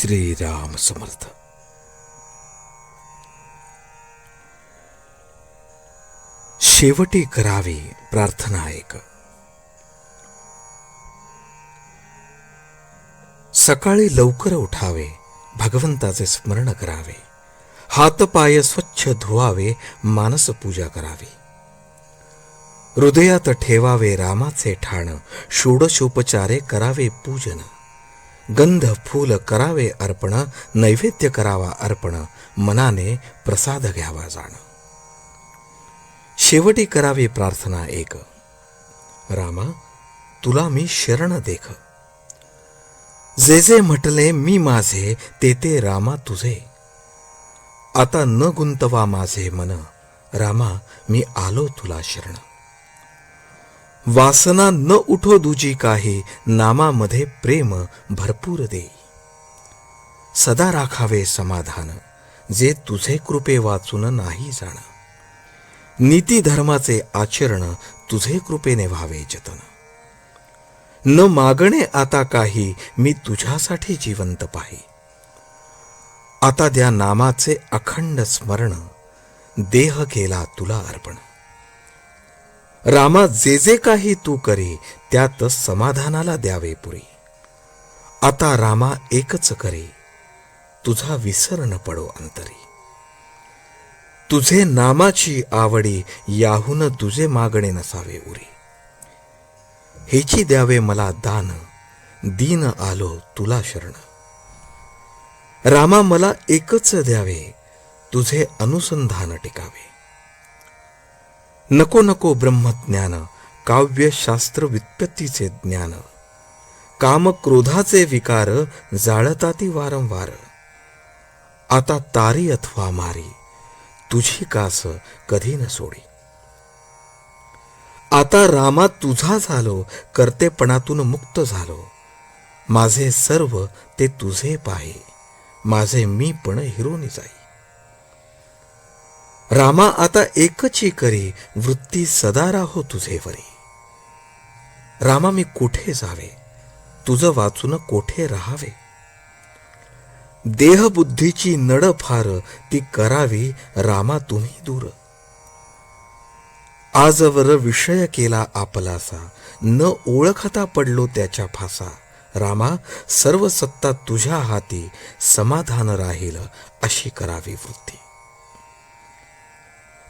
श्रीराम समर्थ. शेवटी करावी प्रार्थना एक. सकाळी लवकर उठावे भगवंताचे स्मरण करावे हात पाय स्वच्छ धुवावे मानस पूजा करावी. हृदयात ठेवावे रामाचे ठाण षोडशोपचारे करावे पूजन. गंध फूल करावे अर्पण नैवेद्य करावा अर्पण मनाने प्रसाद घ्यावा जाण. शेवटी करावी प्रार्थना एक. रामा तुला मी शरण देख. जे जे म्हटले मी माझे ते ते रामा तुझे. आता न गुंतवा माझे मन. रामा मी आलो तुला शरण. वासना न उठो दुजी काही नामामध्ये प्रेम भरपूर दे. सदा राखावे समाधान जे तुझे कृपे वाचून नाही जाण. नीती धर्माचे आचरण तुझे कृपेने व्हावे जतन. न मागणे आता काही मी तुझ्यासाठी जिवंत पाही. आता द्या नामाचे अखंड स्मरण देह केला तुला अर्पण. रामा जे जे काही तू करे त्यात समाधानाला द्यावे पुरी. आता रामा एकच करे तुझा विसर न पडो अंतरी. तुझे नामाची आवडी याहून तुझे मागणे नसावे उरे. हेची द्यावे मला दान दीन आलो तुला शरण. रामा मला एकच द्यावे तुझे अनुसंधान टिकावे. नको नको ब्रह्मज्ञान काव्यशास्त्र व्युत्पत्तीचे ज्ञान. काम क्रोधाचे विकार जाळताती वारंवार. आता तारी अथवा मारी तुझी कास कधी न सोडी. आता रामा तुझा झालो कर्तेपणातून मुक्त झालो. माझे सर्व ते तुझे पाहे माझे मी पण हिरोनी जाई. रामा आता एकची करी वृत्ती सदा राहो तुझे वरी. रामा मी कुठे जावे? तुझं वाचून कोठे राहावे? देहबुद्धीची नड फार ती करावी रामा तुम्ही दूर. आजवर विषय केला आपलासा न ओळखता पडलो त्याच्या फासा. रामा सर्व सत्ता तुझ्या हाती समाधान राहील अशी करावी वृत्ती.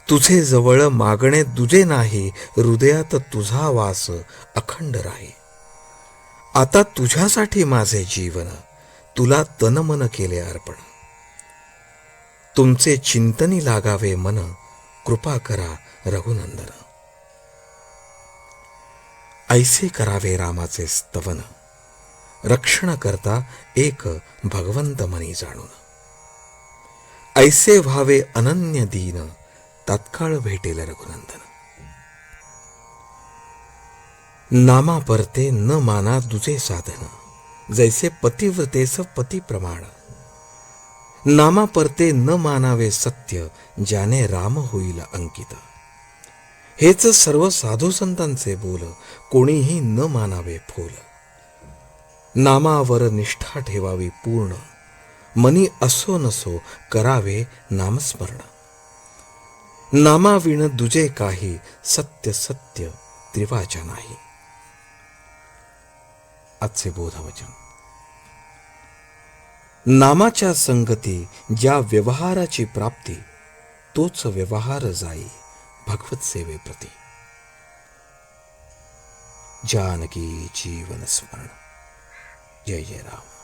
तुझे जवळ मागणे दुजे नाही हृदयात तुझा वास अखंड राही. आता तुझ्यासाठी माझे जीवन तुला तनमन केले अर्पण. तुमचे चिंतनी लागावे मन कृपा करा रघुनंदन. ऐसे करावे रामाचे स्तवन रक्षण करता एक भगवंत मनी जाणून. ऐसे व्हावे अनन्य दीन तात्काळ भेटेल रघुनंदन. नामा परते न माना दुजे साधन. जैसे पतिव्रतेस पती प्रमाण. नामा परते न मानावे सत्य ज्याने राम होईल अंकित. हेच सर्व साधू संतांचे बोल कोणीही न मानावे फोल. नामावर निष्ठा ठेवावी पूर्ण. मनी असो नसो करावे नामस्मरण. नामाविण दुजे काही सत्य सत्य त्रिवाचा नाही आजचे बोधवचन. नामाच्या संगती ज्या व्यवहाराची प्राप्ती तोच व्यवहार जाई भगवत सेवेप्रती जानकी जीवन स्मरण. जय जय राम.